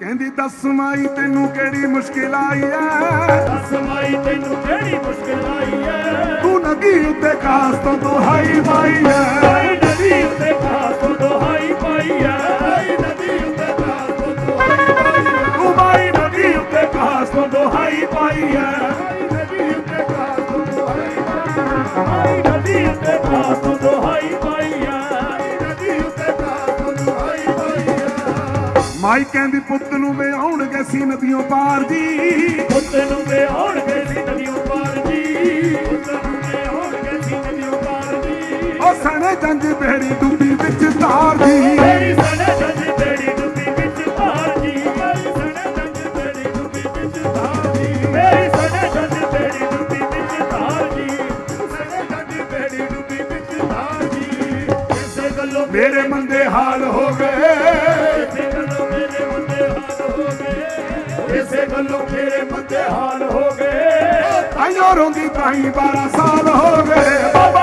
ਕਹਿੰਦੀ ਦੱਸ ਮਾਈ ਤੈਨੂੰ ਕਿਹੜੀ ਮੁਸ਼ਕਿਲ ਆਈ ਐ? ਦੱਸ ਮਾਈ ਤੈਨੂੰ ਕਿਹੜੀ ਮੁਸ਼ਕਿਲ ਆਈ ਐ? ਤੂੰ ਨਦੀ ਉੱਤੇ ਖਾਸ ਤੋਂ ਦੁਹਾਈ ਮਾਈ ਐ। ਆਈ ਨਦੀ ਉੱਤੇ ਖਾਸ ਤੋਂ ਦੁਹਾਈ ਪਾਈ ਐ। ਨਦੀ ਉੱਤੇ ਖਾਸ ਤੋਂ ਦੁਹਾਈ ਪਾਈ ਐ ਤੂੰ ਮਾਈ ਨਦੀ ਉੱਤੇ ਖਾਸ ਤੋਂ ਦੁਹਾਈ ਪਾਈ ਐ। ਆਈ ਨਦੀ ਉੱਤੇ ਖਾਸ ਤੋਂ ਦੁਹਾਈ ਪਾਈ ਐ। ਆਈ ਨਦੀ ਉੱਤੇ ਮਾਈ ਕਹਿੰਦੀ ਪੁੱਤ ਨੂੰ ਵਿਆਉਣਗੇ ਸੀ ਨਦੀਆਂ ਪਾਰ ਜੀ। ਪੁੱਤ ਨੂੰ ਵਿਆਹਣਗੇ ਸੀ ਨਦੀਓਂ ਪਾਰ ਜੀ। ਪੁੱਤ ਨੂੰ ਵਿਆਹਣਗੇ ਸੀ ਨਦੀਓਂ ਪਾਰ ਜੀ। ਉਹ ਸਣੇ ਜੰਜ ਬੇੜੀ ਡੁੱਬੀ ਵਿੱਚ ਤਾਰ ਜੀ। ਮੇਰੀ ਸਣੇ ਜੰਜ ਬੇੜੀ ਡੁੱਬੀ ਵਿੱਚ ਤਾਰ ਜੀ। ਮੇਰੀ ਸਣੇ ਜੰਜ ਬੇੜੀ ਡੁੱਬੀ ਵਿੱਚ ਤਾਰ ਜੀ। ਮੇਰੀ ਸਣੇ ਜੰਜ ਬੇੜੀ ਡੁੱਬੀ ਵਿੱਚ ਤਾਰ ਜੀ। ਸਣੇ ਜੰਜ ਬੇੜੀ ਡੁੱਬੀ ਵਿੱਚ ਤਾਰ ਜੀ। ਕਿਸੇ ਗੱਲੋਂ ਮੇਰੇ ਮੰਦੇ ਹਾਲ ਹੋ ਗਏ। ਗਏ ਕਿਸੇ ਗੱਲੋਂ ਮੇਰੇ ਮੁੰਡੇ ਹਾਲ ਹੋ ਗਏ। ਤਾਈਓ ਰੋਂਦੀ ਤਾਈ 12 ਸਾਲ ਹੋ ਗਏ। ਬਾਬਾ